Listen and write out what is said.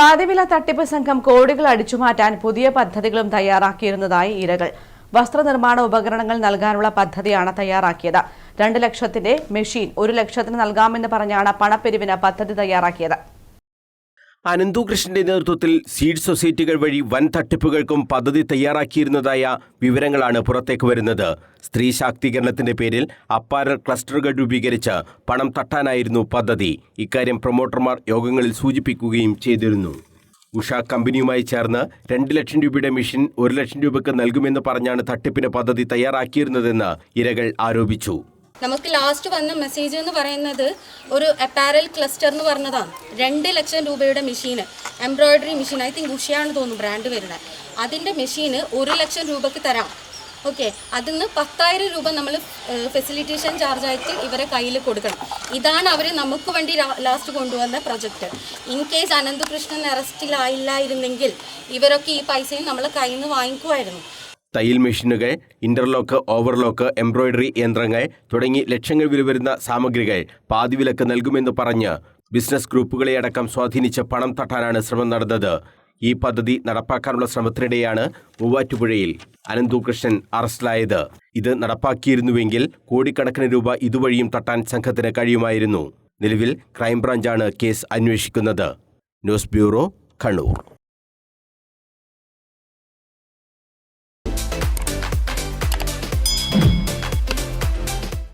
പാതിവില തട്ടിപ്പ് സംഘം കോടികൾ അടിച്ചുമാറ്റാൻ പുതിയ പദ്ധതികളും തയ്യാറാക്കിയിരുന്നതായി ഇരകൾ. വസ്ത്രനിർമ്മാണ ഉപകരണങ്ങൾ നൽകാനുള്ള പദ്ധതിയാണ് തയ്യാറാക്കിയത്. രണ്ട് ലക്ഷത്തിന്റെ മെഷീൻ ഒരു ലക്ഷത്തിന് നൽകാമെന്ന് പറഞ്ഞാണ് പണപ്പെരിവിന് പദ്ധതി തയ്യാറാക്കിയത്. അനന്തുകൃഷ്ണന്റെ നേതൃത്വത്തിൽ സീഡ് സൊസൈറ്റികൾ വഴി വൻ തട്ടിപ്പുകൾക്കും പദ്ധതി തയ്യാറാക്കിയിരുന്നതായ വിവരങ്ങളാണ് പുറത്തേക്ക് വരുന്നത്. സ്ത്രീ ശാക്തീകരണത്തിന്റെ പേരിൽ അപ്പാരൽ ക്ലസ്റ്ററുകൾ രൂപീകരിച്ച് പണം തട്ടാനായിരുന്നു പദ്ധതി. ഇക്കാര്യം പ്രൊമോട്ടർമാർ യോഗങ്ങളിൽ സൂചിപ്പിക്കുകയും ചെയ്തിരുന്നു. ഉഷ കമ്പനിയുമായി ചേർന്ന് രണ്ട് ലക്ഷം രൂപയുടെ മിഷൻ ഒരു ലക്ഷം രൂപയ്ക്ക് നൽകുമെന്ന് പറഞ്ഞാണ് തട്ടിപ്പിന് പദ്ധതി തയ്യാറാക്കിയിരുന്നതെന്ന് ഇരകൾ ആരോപിച്ചു. നമുക്ക് ലാസ്റ്റ് വന്ന മെസ്സേജ് എന്ന് പറയുന്നത് ഒരു അപ്പാരൽ ക്ലസ്റ്റർ എന്ന് പറഞ്ഞതാണ്. രണ്ട് ലക്ഷം രൂപയുടെ മെഷീന് എംബ്രോയിഡറി മെഷീൻ ഐ തിങ്ക് ഉഷയാണ് തോന്നുന്നു ബ്രാൻഡ് വരുന്നത്. അതിന്റെ മെഷീന് ഒരു ലക്ഷം രൂപയ്ക്ക് തരാം. ഓക്കെ അതിൽ നിന്ന് പത്തായിരം രൂപ നമ്മൾ ഫെസിലിറ്റേഷൻ ചാർജ് ആയിട്ട് ഇവരെ കയ്യിൽ കൊടുക്കണം. ഇതാണ് അവർ നമുക്ക് വേണ്ടി ലാസ്റ്റ് കൊണ്ടുവന്ന പ്രൊജക്റ്റ് ഇൻ കേസ് അനന്തകൃഷ്ണൻ അറസ്റ്റിലായില്ലായിരുന്നെങ്കിൽ ഇവരൊക്കെ ഈ പൈസയും നമ്മൾ കയ്യിൽ നിന്ന് വാങ്ങിക്കുമായിരുന്നു തയ്യൽ മെഷീനുകൾ ഇന്റർലോക്ക് ഓവർലോക്ക് എംബ്രോയ്ഡറി യന്ത്രങ്ങൾ തുടങ്ങി ലക്ഷങ്ങൾ വില വരുന്ന സാമഗ്രികൾ പാതിവിലക്ക് നൽകുമെന്ന് പറഞ്ഞ് ബിസിനസ് ഗ്രൂപ്പുകളെ അടക്കം സ്വാധീനിച്ച് പണം തട്ടാനാണ് ശ്രമം നടന്നത്. ഈ പദ്ധതി നടപ്പാക്കാനുള്ള ശ്രമത്തിനിടെയാണ് മൂവാറ്റുപുഴയിൽ അനന്തുകൃഷ്ണൻ അറസ്റ്റിലായത്. ഇത് നടപ്പാക്കിയിരുന്നുവെങ്കിൽ കോടിക്കണക്കിന് രൂപ ഇതുവഴിയും തട്ടാൻ സംഘത്തിന് കഴിയുമായിരുന്നു. നിലവിൽ ക്രൈംബ്രാഞ്ചാണ് കേസ് അന്വേഷിക്കുന്നത്. News bureau Kannur.